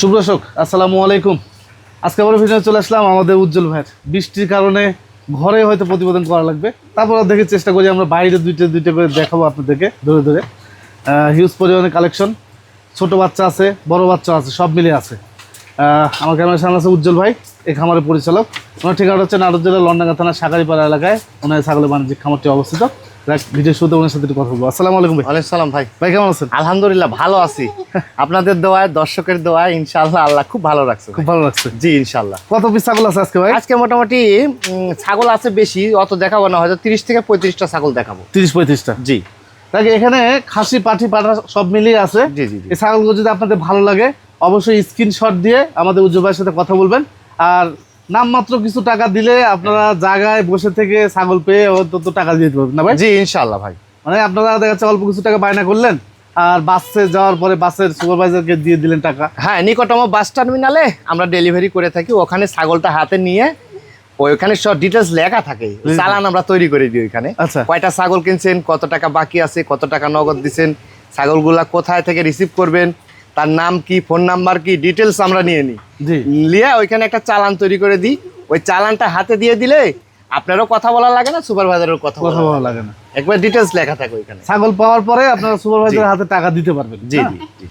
সুপ্রশক আসসালামু আলাইকুম। আজকে আবার ভিডিও চলে আসলাম আমাদের উজ্জ্বল ভাইয়ের। বৃষ্টির কারণে ঘরে হয়তো প্রতিবেদন করা লাগবে। তারপর দেখে চেষ্টা করি আমরা বাইরে দুইটা দুইটা করে দেখাবো আপনাদেরকে ধরে ধরে। হিউজ পরিমাণে কালেকশন ছোট বাচ্চা আছে, বড় বাচ্চা আছে, সব মিলে আছে। আমার ক্যামেরার সামনে আছে উজ্জ্বল ভাই এই খামারের পরিচালক। ওনার ঠিকানা হচ্ছে নাটক জেলার লন্ডাঙ্গা থানা সাগারিপাড়া এলাকায়। ওনার ছাগলের বাণিজ্যিক খামারটি অবস্থিত। দেখ, ভিডিও ওনার সাথে কথা বলব। আসসালামু আলাইকুম ভাই। ওয়ালাইকুম সালাম ভাই। ভাই কেমন আছেন? আলহামদুলিল্লাহ ভালো আছি। আপনাদের দোয়ায় দর্শকের দোয়ায় ইনশাআল্লাহ আল্লাহ খুব ভালো রাখছে খুব ভালো জি ইনশাআল্লাহ। কত পিস ছাগল আছে আজকে ভাই? আজকে মোটামুটি ছাগল আছে বেশি অত দেখাবো না হয়তো তিরিশ থেকে পঁয়ত্রিশটা ছাগল দেখাবো। তিরিশ পঁয়ত্রিশটা? জি। তাকে এখানে খাসি পাঠি পাঠা সব মিলিয়ে আছে। জি জি জি। এই ছাগলগুলো যদি আপনাদের ভালো লাগে অবশ্যই স্ক্রিনশট দিয়ে আমাদের উজ্জ্বল ভাইয়ের সাথে কথা বলবেন। আর নামমাত্র কিছু টাকা দিলে আপনারা জায়গায় বসে থেকে ছাগল পেয়ে অন্তত টাকা দিয়ে পারবেন না ভাই? জি ইনশাআল্লাহ ভাই। মানে আপনারা দেখা যাচ্ছে অল্প কিছু টাকা বায়না করলেন আর বাসে যাওয়ার পরে বাসের সুপারভাইজারকে দিয়ে দিলেন টাকা। হ্যাঁ নিকটতম বাস টার্মিনালে আমরা ডেলিভারি করে থাকি ওখানে ছাগলটা হাতে নিয়ে ওইখানে সব ডিটেলস লেখা থাকে চালান আমরা তৈরি করে দিই ওইখানে। আচ্ছা। কয়টা ছাগল কিনছেন কত টাকা বাকি আছে কত টাকা নগদ দিচ্ছেন ছাগলগুলা কোথায় থেকে রিসিভ করবেন তার নাম কি ফোন নাম্বার কি ডিটেলস আমরা নিয়ে নিই। নিয়ে ওইখানে একটা চালান তৈরি করে দিই। ওই চালানটা হাতে দিয়ে দিলে আপনারও কথা বলা লাগে না সুপারভাইজারের কথা কথা বলা লাগে না। একবার ডিটেলস লেখা থাকে ওইখানে। ছাগল পাওয়ার পরে আপনারা সুপারভাইজারের হাতে টাকা দিতে পারবেন জি হ্যাঁ? জি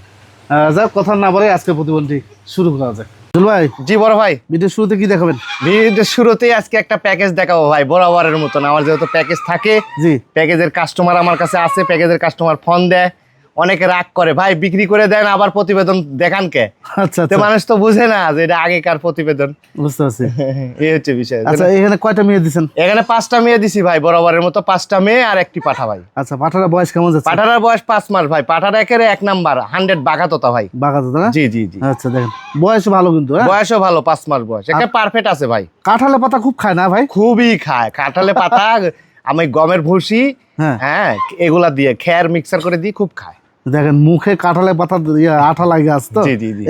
যাক কথা না বলে আজকে প্রতিবন্ধী শুরু করা যাক। ভাই জি বড় ভাই। ভিডিও শুরুতে কি দেখাবেন? ভিডিওর শুরুতেই আজকে একটা প্যাকেজ দেখাবো ভাই বরাবরের মতন। আমার যেহেতু প্যাকেজ থাকে জি। প্যাকেজের কাস্টমার আমার কাছে আছে প্যাকেজের কাস্টমার ফোন দেয়। অনেকে রাগ করে ভাই বিক্রি করে দেন আবার প্রতিবেদন দেখান কে? আচ্ছা তো আচ্ছা। মানুষ তো বুঝে না যে এটা আগেকার প্রতিবেদন। বুঝতে পারছি। এই হচ্ছে বিষয় আচ্ছা এখানে কয়টা মেয়ে দিছেন? এখানে পাঁচটা মেয়ে দিছি ভাই বরাবরের মতো পাঁচটা মেয়ে আর একটি পাঠা ভাই। আচ্ছা পাঠাটা বয়স কেমন যাচ্ছে? পাঠাটার বয়স পাঁচ মাস ভাই পাঠার একের এক নাম্বার হান্ড্রেড বাঘাততা ভাই। বাগাতে না? জি জি জি। আচ্ছা দেখেন বয়স ভালো কিন্তু হ্যাঁ? বয়সও ভালো পাঁচ মাস বয়স। একটা পারফেক্ট আছে ভাই। কাঁঠালে পাতা খুব খায় না ভাই? খুবই খায়। কাঁঠালে পাতা আমি গমের ভুসি হ্যাঁ। হ্যাঁ এগুলা দিয়ে খেয়ার মিক্সার করে দিয়ে খুব খায়। দেখেন মুখে কাঁঠালে পাতা আঠা লাগে আছে তো।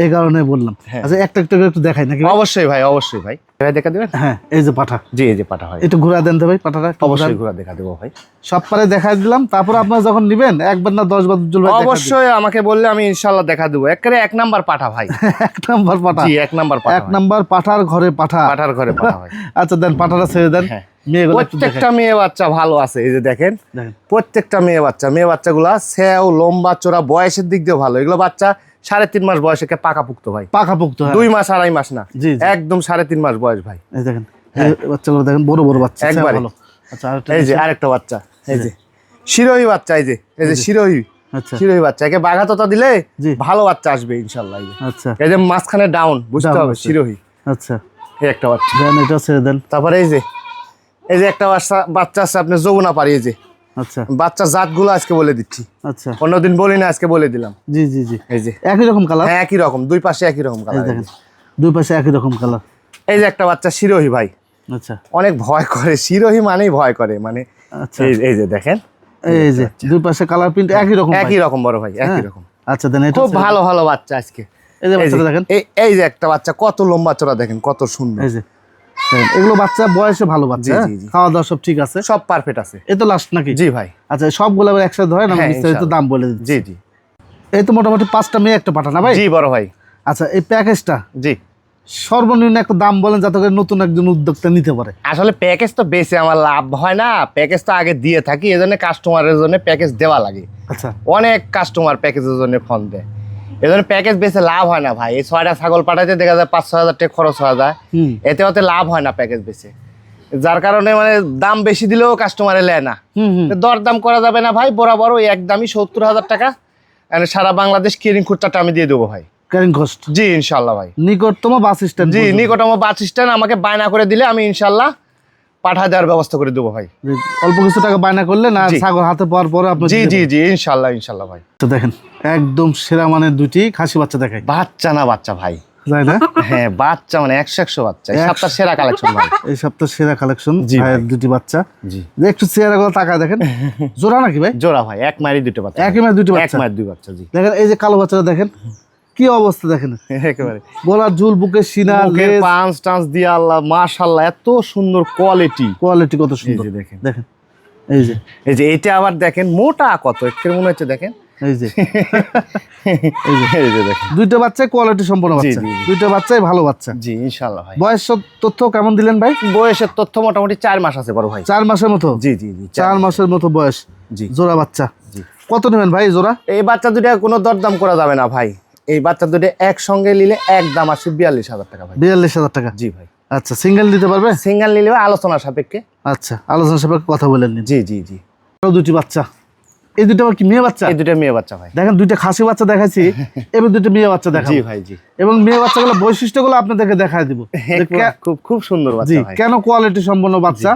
এই কারণে বললাম। হ্যাঁ। আচ্ছা একটা একটা একটু দেখাই নাকি অবশ্যই ভাই অবশ্যই ভাই। ভাই দেখা দেবেন? হ্যাঁ এই যে পাঠা। জি এই যে পাঠা হয়। একটু ঘুরা দেন তো ভাই পাঠাটা অবশ্যই। ঘোরা দেখা দেবো ভাই। সব পারে দেখাই দিলাম তারপর আপনারা যখন নিবেন একবার না দশ বার দিন। অবশ্যই আমাকে বললে আমি ইনশাল্লাহ দেখা দেবো। একেবারে এক নাম্বার পাঠা ভাই। এক নাম্বার পাঠা। জি এক নাম্বার পাঠা এক নাম্বার পাঠার ঘরে পাঠা। পাঠার ঘরে পাঠা আচ্ছা দেন পাঠাটা ছেড়ে দেন। হ্যাঁ। প্রত্যেকটা মেয়ে বাচ্চা ভালো আছে এই যে দেখেন। প্রত্যেকটা মেয়ে বাচ্চা মেয়ে বাচ্চাগুলা স্যাও লম্বা চোরা বয়সের দিক দিয়ে ভালো। এগুলো বাচ্চা সাড়ে তিন মাস বয়সে পাকাপুক্ত ভাই। পাকা পোক্ত হ্যাঁ। দুই মাস আড়াই মাস না। একদম সাড়ে তিন মাস বয়স ভাই। এই দেখেন বাচ্চাগুলো দেখেন বড় বড় বাচ্চা হ্যাঁ। একবারে। আচ্ছা এই যে আরেকটা বাচ্চা এই যে। শিরোহী বাচ্চা এই যে এই যে শিরোহী। আচ্ছা। শিরোহী বাচ্চা একে বাঘাততা দিলে। ভালো বাচ্চা আসবে ইনশাল্লাহ আচ্ছা। এই যে মাঝখানে ডাউন বুঝতে হবে শিরোহী। আচ্ছা। এই একটা বাচ্চা। দেন এটা ছেড়ে দেন। তারপরে এই যে এই যে একটা বাচ্চা বাচ্চা আছে আপনি যমুনা পারি এই যে। আচ্ছা। বাচ্চা জাতগুলো আজকে বলে দিচ্ছি। আচ্ছা। অন্যদিন বলি না আজকে বলে দিলাম। জি জি জি। এই যে। একই রকম কালার হ্যাঁ একই রকম দুই পাশে একই রকম কালার দেখেন দুই পাশে একই রকম কালার এই যে একটা বাচ্চা শিরোহী ভাই। আচ্ছা। অনেক ভয় করে শিরোহী মানেই ভয় করে মানে আচ্ছা। এই যে দেখেন। এই যে দুই পাশে কালার প্রিন্ট একই রকম একই রকম বড় ভাই একই হ্যাঁ। রকম। আচ্ছা দেন এটা খুব ভালো ভালো বাচ্চা আজকে। এই যে বাচ্চাটা দেখেন। এই- যে একটা বাচ্চা কত লম্বা চড়া দেখেন কত সুন্দর। এই যে এগুলো বাচ্চা বয়সে ভালো বাচ্চা হ্যাঁ? খাওয়া দাওয়া সব ঠিক আছে? সব পারফেক্ট আছে। এই তো লাস্ট নাকি? জি ভাই। আচ্ছা সবগুলো আবার একসাথে ধরেন আমি হ্যাঁ, বিস্তারিত দাম বলে দিচ্ছি। জি জি। এই তো মোটামুটি পাঁচটা মেয়ে একটা পাঠা না ভাই? জি বড় ভাই। আচ্ছা এই প্যাকেজটা জি। সর্বনিম্ন একটা দাম বলেন যাতে করে নতুন একজন উদ্যোক্তা নিতে পারে। আসলে প্যাকেজ তো বেশি আমার লাভ হয় না। প্যাকেজ তো আগে দিয়ে থাকি এজন্য কাস্টমারের জন্য প্যাকেজ দেওয়া লাগে। আচ্ছা। অনেক কাস্টমার প্যাকেজের জন্য ফোন দেয়। প্যাকেজ বেশি লাভ হয় না ভাই। এই ছয়টা ছাগল পাঠাতে দেখা যায় পাঁচ ছ হাজার টাকা খরচ হয়ে যায়। এতে লাভ হয় না প্যাকেজ বেশি। যার কারণে মানে দাম বেশি দিলেও কাস্টমারে নেয় না। হুম হুম। দর দাম করা যাবে না ভাই বরাবর ওই একদমই সত্তর হাজার টাকা। আর সারা বাংলাদেশ কিরিং খুচরাটা আমি দিয়ে দেবো ভাই। জি ইনশাল্লাহ ভাই। নিকটতম বাস স্ট্যান্ড জি নিকটতম বাস স্ট্যান্ড আমাকে বায়না করে দিলে আমি ইনশাল্লাহ পাঠা দেওয়ার ব্যবস্থা করে দেবো ভাই। অল্প কিছু টাকা বায়না করলে না। ছাগল হাতে পাওয়ার পরে আপনি জি জি জি ইনশাল্লাহ ইনশাল্লাহ ভাই। তো দেখেন একদম সেরা মানের দুটি খাসি বাচ্চা দেখাই। বাচ্চা না বাচ্চা ভাই। তাই না? হ্যাঁ বাচ্চা মানে একশো একশো বাচ্চা। এই সপ্তাহ সেরা কালেকশন ভাই। এই সপ্তাহ সেরা কালেকশন জি ভাইয়ের ভাই। দুটি বাচ্চা। জি। একটু চেহারা গুলো তাকায় দেখেন জোড়া নাকি ভাই? জোড়া ভাই এক মারি দুটো বাচ্চা। একই মায়ের দুটি এক বাচ্চা। মায়ের দুই বাচ্চা জি। দেখেন এই যে কালো বাচ্চাটা দেখেন কি অবস্থা দেখেন? একেবারে। গলার ঝুল বুকে সিনা পাঁচ টাঁচ দিয়ে আল্লাহ মাশাল্লাহ এত সুন্দর কোয়ালিটি কোয়ালিটি কত সুন্দর। দেখেন। দেখেন। এই যে। এই যে এটা আবার দেখেন মোটা কত? একটু মনে হচ্ছে দেখেন। এই যে। এই যে। দেখেন। দুইটা কোয়ালিটি সম্পন্ন বাচ্চা। দুইটা বাচ্চাই ভালো বাচ্চা। জি ভাই। বয়স তথ্য কেমন দিলেন ভাই? বয়সের তথ্য মোটামুটি চার মাস আছে বড় ভাই। চার মাসের মতো? জি জি জি চার মাসের মতো বয়স। জি। জোড়া বাচ্চা। জি। কত নেবেন ভাই জোড়া? এই বাচ্চা দুটা কোনো দরদাম করা যাবে না ভাই। এই বাচ্চা দুটো একসঙ্গে নিলে এক দাম আসবে বিয়াল্লিশ হাজার টাকা ভাই। বিয়াল্লিশ হাজার টাকা? জি ভাই। আচ্ছা সিঙ্গেল দিতে পারবে? সিঙ্গেল নিলেও আলোচনা সাপেক্ষে। আচ্ছা আলোচনা সাপেক্ষে কথা বলেন জি জি জি। আরও দুটি বাচ্চা। এই দুটো কি মেয়ে বাচ্চা? এই দুটো মেয়ে বাচ্চা ভাই। দেখেন দুইটা খাসি বাচ্চা দেখাচ্ছি এবার দুটো মেয়ে বাচ্চা জি ভাই জি। এবং মেয়ে বাচ্চাগুলো বৈশিষ্ট্যগুলো আপনাদেরকে দেখায় দিব। খুব খুব সুন্দর বাচ্চা ভাই। কেন কোয়ালিটি সম্পন্ন বাচ্চা?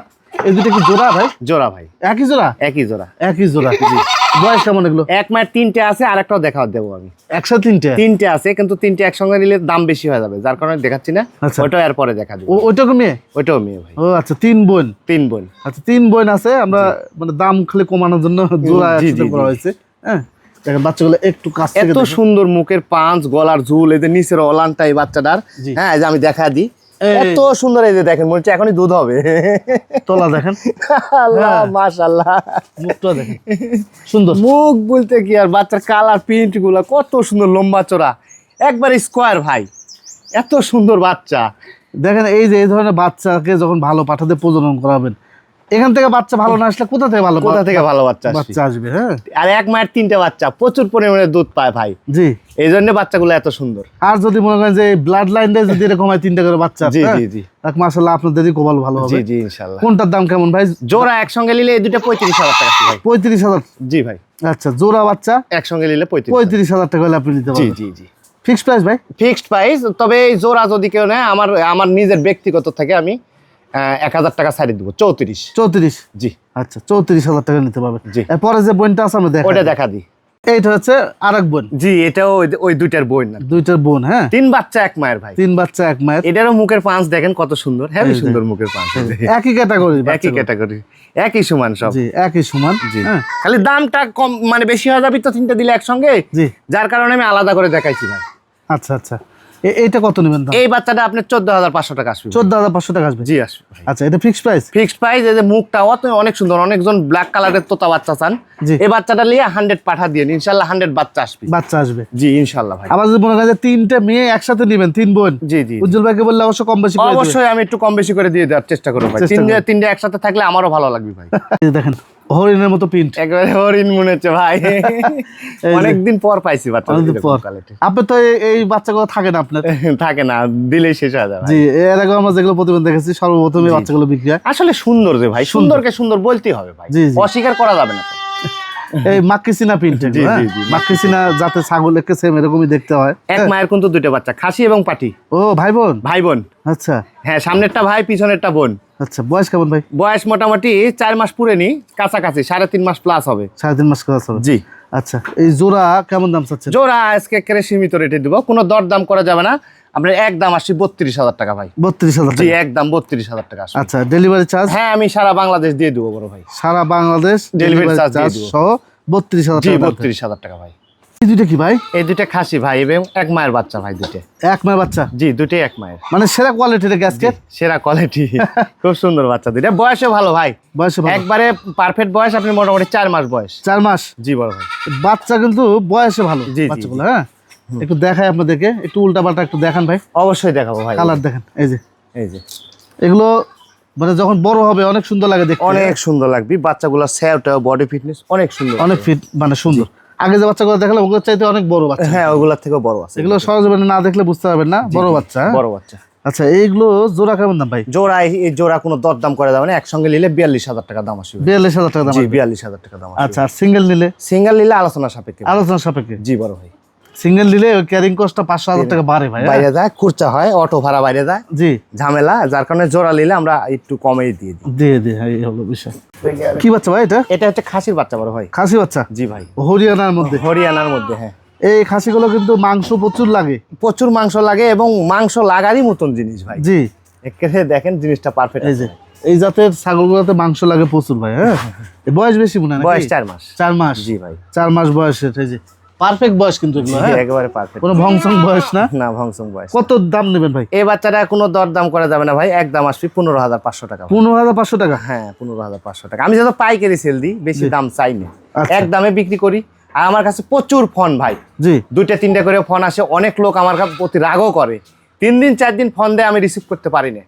এই দুটো কি জোড়া ভাই? জোড়া ভাই। একই জোড়া? একই জোড়া। একই জোড়া জি। বয়স কেমন এগুলো? এক মায়ের তিনটে আছে আর একটাও দেখা দেবো আমি। একশো তিনটে? তিনটে আছে কিন্তু তিনটে একসঙ্গে নিলে দাম বেশি হয়ে যাবে যার কারণে দেখাচ্ছি না। আচ্ছা। ওটাও এর পরে দেখা দেবো। ও ওইটাকে মেয়ে? ওইটাও মেয়ে ভাই। ও আচ্ছা তিন বোন। তিন বোন। আচ্ছা তিন বোন আছে আমরা মানে দাম খালি কমানোর জন্য জোড়া করা হয়েছে হ্যাঁ? দেখেন বাচ্চাগুলো একটু কাছ এত সুন্দর মুখের পাঁচ গলার ঝুল এই যে নিচের অলানটা এই বাচ্চাটার হ্যাঁ এই যে আমি দেখা দিই। এত সুন্দর এই যে দেখেন মনে হচ্ছে এখনই দুধ হবে। তোলা দেখেন। আল্লাহ মাশাআল্লাহ। মুখটা দেখেন। সুন্দর। মুখ বলতে কি আর বাচ্চার কালার প্রিন্টগুলা কত সুন্দর লম্বা চড়া একবার স্কোয়ার ভাই। এত সুন্দর বাচ্চা। দেখেন এই যে এই ধরনের বাচ্চাকে যখন ভালো পাঠাতে প্রজনন করাবেন এখান থেকে বাচ্চা ভালো না আসলে কোথা থেকে ভালো কোথা থেকে ভালো বাচ্চা বাচ্চা আসবে হ্যাঁ। আর এক মায়ের তিনটে বাচ্চা প্রচুর পরিমাণে দুধ পায় ভাই। জি। এই জন্য বাচ্চাগুলো এত সুন্দর। আর যদি মনে করেন যে ব্লাড লাইনটা যদি এরকম হয় তিনটা করে বাচ্চা জি, হ্যাঁ? জি, জি। দেখ মাসাল্লাহ আপনাদেরই কপাল ভালো হবে। জি জি ইনশাল্লাহ কোনটার দাম কেমন ভাই? জোড়া একসঙ্গে নিলে এই দুটো পঁয়ত্রিশ হাজার টাকা ভাই। পঁয়ত্রিশ হাজার। জি ভাই। আচ্ছা জোড়া বাচ্চা? একসঙ্গে নিলে পঁয়ত্রিশ পঁয়ত্রিশ হাজার টাকা হলে আপনি নিতে জি জি জি। ফিক্সড প্রাইস ভাই? ফিক্সড প্রাইস তবে এই জোড়া যদি কেউ নেয় আমার আমার নিজের ব্যক্তিগত থেকে আমি এক হাজার টাকা ছাড়ি দেবো চৌত্রিশ। চৌত্রিশ? জি। আচ্ছা চৌত্রিশ হাজার টাকা নিতে জি। এরপরে যে বোনটা আছে আমরা ওটা দেখা দিই। এইটা হচ্ছে আরেক বোন। জি এটাও ওই- দুইটার বই না দুইটার বোন হ্যাঁ? তিন বাচ্চা এক মায়ের ভাই। তিন বাচ্চা এক মায়ের। এটারও মুখের পাঁচ দেখেন কত সুন্দর। হ্যাঁ সুন্দর মুখের পাঁচ। একই ক্যাটাগরি একই ক্যাটাগরি একই সমান সব। জি একই সমান জি। হ্যাঁ। খালি দামটা কম মানে বেশি হয়ে যাবে তো তিনটা দিলে একসঙ্গে? জি। যার কারণে আমি আলাদা করে দেখাইছি ভাই। আচ্ছা আচ্ছা। এ- এইটা কত নেবেন এই বাচ্চাটা আপনার চোদ্দ হাজার পাঁচশো টাকা আসবে। চোদ্দ হাজার পাঁচশো টাকা আসবে? জি আসবে আচ্ছা এটা ফিক্সড প্রাইস ফিক্সড প্রাইস এই যে মুখটা অত অনেক সুন্দর অনেকজন ব্ল্যাক কালারের তোতা বাচ্চা চান। জি। এই বাচ্চাটা নিয়ে হান্ড্রেড পাঠা দিয়ে ইনশাল্লাহ হান্ড্রেড বাচ্চা আসবে। বাচ্চা আসবে। জি ইনশাল্লাহ ভাই। আবার যদি মনে করেন যে তিনটে মেয়ে একসাথে নেবেন তিন বোন জি জি উজ্জ্বল ভাইকে বললে অবশ্য কম বেশি অবশ্যই আমি একটু কম বেশি করে দিয়ে দেওয়ার চেষ্টা করব ভাই। তিনটে তিনটে একসাথে থাকলে আমারও ভালো লাগবে ভাই। দেখেন হরিণের মতো প্রিন্ট একবারে হরিণ মনে হচ্ছে ভাই। অনেকদিন পর পাইছি বাচ্চা পর। আপনি তো এই- বাচ্চাগুলো থাকে না আপনার? থাকে না দিলেই শেষ হয়ে যাবে জি এর আগে আমরা যেগুলো প্রতিবেদন দেখেছি সর্বপ্রথম এই বাচ্চাগুলো বিক্রি হয়। আসলে সুন্দর যে ভাই সুন্দরকে সুন্দর বলতেই হবে ভাই। অস্বীকার করা যাবে না। এই মাক্কিসিনা প্রিন্ট জি, মাক্কিসিনা যাতে ছাগলকে সেম এরকমই দেখতে হয়। এক মায়ের কিন্তু দুটো বাচ্চা খাসি এবং পাটি। ও ভাই বোন? ভাই বোন। আচ্ছা। হ্যাঁ সামনেরটা ভাই পিছনেরটা বোন। আচ্ছা বয়স কেমন ভাই? বয়স মোটামুটি চার মাস পুরেনি কাছাকাছি সাড়ে তিন মাস প্লাস হবে। সাড়ে তিন মাস করে হবে? জি। আচ্ছা এই জোড়া কেমন দাম চাচ্ছেন? জোড়া আজকে কেড়ে সীমিত রেটে দেবো কোনো দর দাম করা যাবে না। আপনার এক দাম আসছি বত্রিশ হাজার টাকা ভাই। বত্রিশ হাজার জি এক দাম বত্রিশ হাজার টাকা আচ্ছা ডেলিভারি চার্জ হ্যাঁ আমি সারা বাংলাদেশ দিয়ে দেবো বড় ভাই। সারা বাংলাদেশ ডেলিভারি চার্জ সহ বত্রিশ হাজার বত্রিশ হাজার টাকা ভাই। এই দুইটা কি ভাই? এই দুটো খাসি ভাই এবং এক মায়ের বাচ্চা ভাই দুটো এক মায়ের বাচ্চা? জি দুটোই এক মায়ের। মানে সেরা কোয়ালিটির গ্যাসকেট সেরা কোয়ালিটি খুব সুন্দর বাচ্চা দুটো বয়সে ভালো ভাই। বয়সে ভালো। একবারে পারফেক্ট বয়স আপনি মোটামুটি চার মাস বয়স। চার মাস? জি বড় ভাই। বাচ্চা কিন্তু বয়সে ভালো জি, জি, বাচ্চাগুলো হ্যাঁ? একটু দেখাই আপনাদেরকে একটু উল্টা পাল্টা একটু দেখান ভাই। অবশ্যই দেখাবো ভাই। কালার দেখেন এই যে। এই যে। এগুলো মানে যখন বড় হবে অনেক সুন্দর লাগে দেখতে। অনেক সুন্দর লাগবে। বাচ্চাগুলো স্যাওটা বডি ফিটনেস অনেক সুন্দর অনেক ফিট মানে সুন্দর। আগে যে বাচ্চাগুলো দেখালাম ওগুলো চাইতে অনেক বড় বাচ্চা। হ্যাঁ ওগুলোর থেকেও বড় আছে। এগুলো সরজমিনে না দেখলে বুঝতে পারবেন না বড় বাচ্চা হ্যাঁ? বড় বাচ্চা। আচ্ছা এইগুলো জোড়া কেমন দাম ভাই? জোড়া এই জোড়া কোনো দর দাম করে যাবে না একসঙ্গে নিলে বিয়াল্লিশ হাজার টাকা দাম আসবে। বিয়াল্লিশ হাজার টাকা দাম জি বিয়াল্লিশ হাজার টাকা দাম আচ্ছা সিঙ্গেল নিলে? সিঙ্গেল নিলে আলোচনা সাপেক্ষে। আলোচনা সাপেক্ষে। জি বড় ভাই। সিঙ্গেল ওই ক্যারিং কস্টটা পাঁচশো হাজার টাকা বাড়ে ভাই হ্যাঁ? বাইরে যায় খুরচা হয় অটো ভাড়া বাইরে যায়। জি। ঝামেলা যার কারণে জোড়া নিলে আমরা একটু কমেই দিয়ে দিই। দিয়ে দিয়ে এই হলো বিষয়। কি বাচ্চা ভাই এটা? এটা হচ্ছে খাসির বাচ্চা বড় ভাই। খাসি বাচ্চা? জি ভাই। হরিয়ানার মধ্যে। হরিয়ানার মধ্যে হ্যাঁ। এই খাসিগুলো কিন্তু মাংস প্রচুর লাগে। প্রচুর মাংস লাগে এবং মাংস লাগারই মতন জিনিস ভাই। জি। একেবারে দেখেন জিনিসটা পারফেক্ট এই যে এই জাতের ছাগলগুলোতে মাংস লাগে প্রচুর ভাই হ্যাঁ? বয়স বেশি মনে হয়? বয়স চার মাস। চার মাস। জি ভাই। চার মাস বয়সের এই যে। পারফেক্ট বয়স কিন্তু এগুলো হ্যাঁ? একেবারে পারফেক্ট কোনো ভংসং বয়স না? না ভংসং বয়স। কত দাম নেবেন ভাই? এই বাচ্চাটা কোনো দরদাম করা যাবে না ভাই একদম আসবে পনেরো হাজার পাঁচশো টাকা পনেরো হাজার পাঁচশো টাকা? হ্যাঁ পনেরো হাজার পাঁচশো টাকা। আমি যত পাইকারি সেল দিই বেশি দাম চাই না। আচ্ছা। এক দামে বিক্রি করি। আর আমার কাছে প্রচুর ফোন ভাই। জি। দুইটা তিনটা করে ফোন আসে অনেক লোক আমার কাছে প্রতি রাগও করে। তিন দিন চার দিন ফোন দেয় আমি রিসিভ করতে পারি না।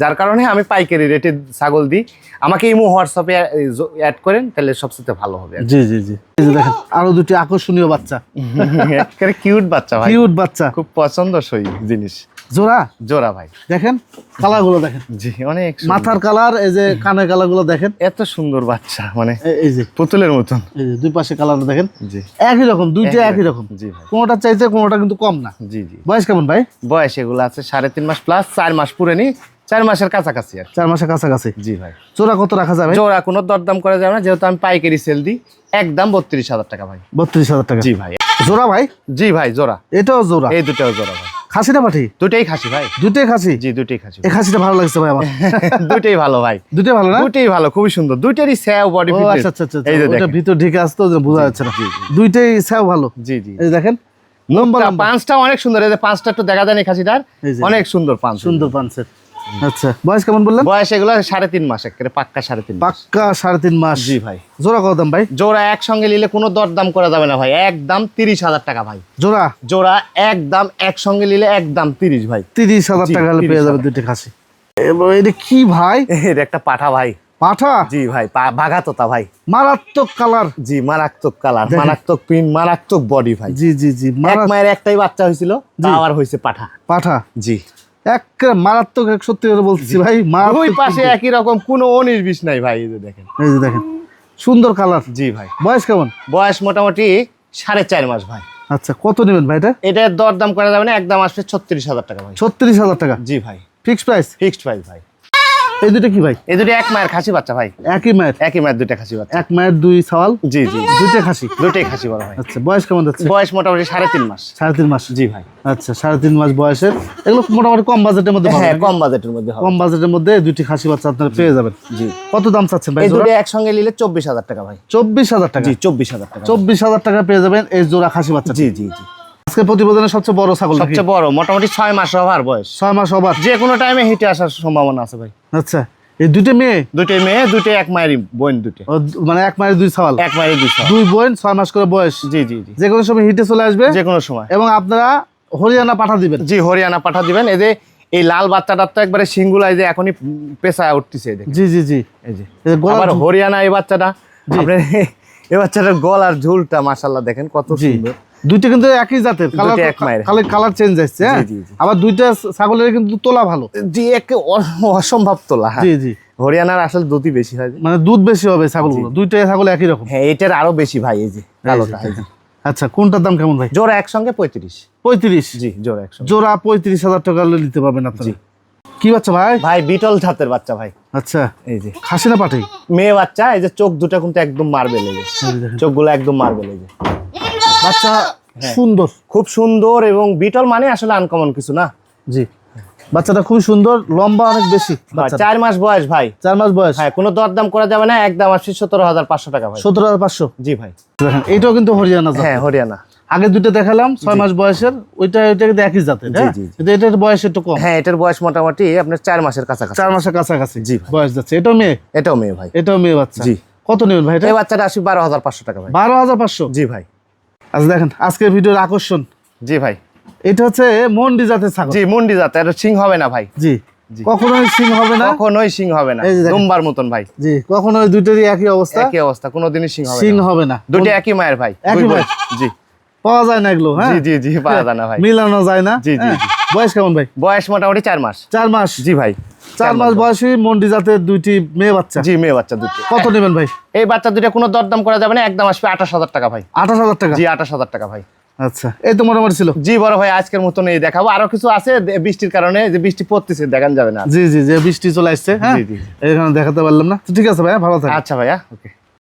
যার কারণে আমি পাইকারি রেটে ছাগল দিই। আমাকে ইমো হোয়াটসঅ্যাপে অ্যাড করেন তাহলে সবচেয়ে ভালো হবে জি জি জি। এই যে দেখেন আরও দুটি আকর্ষণীয় বাচ্চা। একেবারে কিউট বাচ্চা ভাই। কিউট বাচ্চা। খুব পছন্দসই জিনিস। জোড়া? জোড়া ভাই। দেখেন কালারগুলো দেখেন। জি অনেক মাথার কালার এই যে কানের কালারগুলো দেখেন। এত সুন্দর বাচ্চা মানে এই যে। পুতুলের মতন। এই যে দুই পাশে কালার দেখেন। জি। একই রকম দুইটা একই রকম। জি ভাই। কোনোটা চাইছে কোনোটা কিন্তু কম না। জি জি। বয়স কেমন ভাই? বয়স এগুলো আছে সাড়ে তিন মাস প্লাস চার মাস পুরেনি। চার মাসের কাছাকাছি আর চার মাসের কাছাকাছি? জি ভাই। চোরা কত রাখা যাবে? জোড়া কোনো দরদাম করা যাবে না যেহেতু আমি পাইকারি সেল দিই একদম বত্রিশ হাজার টাকা ভাই। বত্রিশ হাজার টাকা। জি ভাই। জোড়া ভাই? জি ভাই জোড়া। এটাও জোড়া? এই দুটাও জোড়া ভাই। খাসি না পাঠি দুটেই খাসি ভাই। দুটোই খাসি? জি দুটেই খাসি এই খাসিটা ভালো লাগছে ভাই আমার। দুটেই ভালো ভাই। দুটোই ভালো না? দুটেই ভালো খুবই সুন্দর। দুইটারই স্যাও বডি ফিটনেস আচ্ছা আচ্ছা এই যে দেখেন। ভিতর ঢেকে আসতো বোঝা যাচ্ছে না। দুইটাই স্যাও ভালো। জি জি। এই দেখেন লম্বা তা পাঁচটা অনেক সুন্দর এই যে পাঁচটা একটু দেখা যায় না এই খাসিটার অনেক সুন্দর পাঁচ। সুন্দর পানসেট আচ্ছা। বয়স কেমন বললেন? বয়স এগুলো সাড়ে তিন মাস একেবারে পাক্কা সাড়ে তিন পাক্কা সাড়ে তিন মাস। জি ভাই। জোড়া কত দাম ভাই? জোড়া একসঙ্গে নিলে কোনো দরদাম করা যাবে না ভাই। একদম তিরিশ হাজার টাকা ভাই। জোড়া? জোড়া একদম একসঙ্গে নিলে একদম তিরিশ ভাই। তিরিশ হাজার টাকা পেয়ে যাবে। দুইটা খাসি। এটা কি ভাই? এর একটা পাঠা ভাই। পাঠা? জি ভাই বাঘাতোতা ভাই। মারাত্মক কালার। জি মারাত্মক কালার মারাত্মক প্রিন্ট মারাত্মক বডি ভাই। জি জি জি এক মায়ের একটাই বাচ্চা হয়েছিল আবার হয়েছে পাঠা। পাঠা? জি। এক মারাত্মক এক সত্যি কথা বলতেছি ভাই দুই পাশে একই রকম কোনো উনিশ বিশ নাই ভাই এই যে দেখেন। এই যে দেখেন সুন্দর কালার জি ভাই। বয়স কেমন? বয়স মোটামুটি সাড়ে চার মাস ভাই। আচ্ছা কত নেবেন ভাই এটা? এটা দরদাম করা যাবে না একদম আসবে ছত্রিশ হাজার টাকা ভাই। ছত্রিশ হাজার টাকা? জি ভাই। ফিক্সড প্রাইস ফিক্সড প্রাইস ভাই। এই দুটো কি ভাই? এই দুটো এক মায়ের খাসি বাচ্চা ভাই। একই মায়ের? একই মায়ের দুইটা খাসি বাচ্চা। এক মায়ের দুই সওয়াল? জি জি দুইটা খাসি? দুটোই খাসি বড় ভাই। আচ্ছা বয়স কেমন যাচ্ছে? বয়স মোটামুটি সাড়ে তিন মাস। সাড়ে তিন মাস? জি ভাই। আচ্ছা সাড়ে তিন মাস বয়সের। এগুলো মোটামুটি কম বাজেটের মধ্যে হ্যাঁ কম বাজেটের মধ্যে কম বাজেটের মধ্যে দুইটি খাসি বাচ্চা আপনারা পেয়ে যাবেন। জি। কত দাম চাচ্ছেন ভাই এই দুটো একসঙ্গে নিলে চব্বিশ হাজার টাকা ভাই। চব্বিশ হাজার টাকা। জি চব্বিশ হাজার টাকা। চব্বিশ হাজার টাকা পেয়ে যাবেন এই জোড়া খাসি বাচ্চা জি জি জি। আজকে প্রতিবেদনের সবচেয়ে বড় ছাগল সবচেয়ে বড় মোটামুটি ছয় মাস হওয়ার বয়স। ছয় মাস হবার। যে কোনো টাইমে হিটে আসার সম্ভাবনা আছে ভাই। আচ্ছা এই দুইটা মেয়ে? দুটোই মেয়ে দুটোই এক মায়েরই বোন দুটো মানে এক মায়ের দুই সওয়াল এক মায়ের দুই সব। দুই বোন ছয় মাস করে বয়স। জি জি জি। যে কোনো সময় হিটে চলে আসবে। যে কোনো সময়। এবং আপনারা হরিয়ানা পাঠা দিবেন। জি হরিয়ানা পাঠা দিবেন। এই যে এই লাল বাচ্চাটার তো একবারে সিঙ্গুলায় যে এখনই পেশায় উঠতেছে জি জি জি। এই যে আবার হরিয়ানা এই বাচ্চাটা। আপনি এই বাচ্চাটার গলার ঝুলটা মাশাল্লাহ দেখেন কত সুন্দর। দুইটা কিন্তু একই জাতের কালার এক মায়ের। কালার কালার চেঞ্জ আসছে। আবার দুইটা ছাগলের কিন্তু তোলা ভালো। জি এক অসম্ভব তোলা হ্যাঁ। জি জি। হরিয়ানার আসলে দুধই বেশি হয়। মানে দুধ বেশি হবে ছাগলগুলো। দুইটা ছাগল একই রকম। হ্যাঁ এটার আরও বেশি ভাই এই যে কালোটা আচ্ছা কোনটার দাম কেমন ভাই? জোড়া একসঙ্গে পঁয়ত্রিশ। পঁয়ত্রিশ? জি জোড়া একসঙ্গে। জোড়া পঁয়ত্রিশ হাজার টাকা নিতে পারবেন আপনারা। জি। কি বাচ্চা ভাই? ভাই বিটল জাতের বাচ্চা ভাই। আচ্ছা। এই যে। খাসি না পাঠাই মেয়ে বাচ্চা এই যে চোখ দুটা কিন্তু একদম মার্বেল এই যে। চোখগুলো একদম মার্বেল এই যে। বাচ্চা হ্যাঁ। সুন্দর। খুব সুন্দর এবং বিটল মানে আসলে আনকমন কিছু না? জি। বাচ্চাটা খুব সুন্দর লম্বা অনেক বেশি চার মাস বয়স ভাই। চার মাস বয়স। হ্যাঁ কোনো দরদাম করা যাবে না একদম আসছে সতেরো হাজার পাঁচশো টাকা ভাই। সতেরো হাজার পাঁচশো? জি ভাই। দেখেন এইটাও কিন্তু হরিয়ানা হ্যাঁ হরিয়ানা। আগে দুটো দেখালাম ছয় মাস বয়সের ওইটা ওইটা কিন্তু একই জাতের হ্যাঁ। কিন্তু এটার বয়স একটু কম। হ্যাঁ এটার বয়স মোটামুটি আপনার চার মাসের কাছাকাছি। চার মাসের কাছাকাছি জি বয়স যাচ্ছে। এটাও মেয়ে? এটাও মেয়ে ভাই। এটাও মেয়ে বাচ্চা। জি। কত নেবেন ভাই এটা? এই বাচ্চাটা আসি বারো হাজার পাঁচশো টাকা ভাই। বারো হাজার পাঁচশো? জি ভাই। আচ্ছা দেখেন আজকের ভিডিওর আকর্ষণ। জি ভাই। এটা হচ্ছে মন্ডি জাতের ছাগল। জি মুন্ডি জাত এটা সিং হবে না ভাই। জি। কখনোই সিং হবে না। কখনোই সিং হবে না। দুম্বার মতন ভাই। জি কখনোই দুইটারই একই অবস্থা। একই অবস্থা কোনোদিনই সিং হবে সিং না হবে না। দুটো একই মায়ের ভাই। একই। মায়ের? জি। পাওয়া যায় না এগুলো হ্যাঁ? জি জি জি পাওয়া যায় না ভাই। মিলানো যায় না। জি, জি, হ্যাঁ? জি। বয়স কেমন ভাই? বয়স মোটামুটি চার মাস। চার মাস। জি ভাই। চার মাস বয়সী মন্ডি জাতের দুইটি মেয়ে বাচ্চা। জি মেয়ে বাচ্চা দুটো কত নেবেন ভাই? এই বাচ্চা দুটো কোনো দরদাম করা যাবে না একদম আসবে আঠাশ হাজার টাকা ভাই। আঠাশ হাজার টাকা? জি আঠাশ হাজার টাকা ভাই। আচ্ছা এই তো মোটামুটি ছিল। জি বড় ভাই আজকের মতন এই দেখাবো। আরও কিছু আছে বৃষ্টির কারণে যে বৃষ্টি পড়তেছে দেখান যাবে না। জি জি যে বৃষ্টি চলে আসছে হ্যাঁ। এখানে দেখাতে পারলাম না। ঠিক আছে ভাইয়া ভালো থাকে আচ্ছা ভাইয়া ওকে।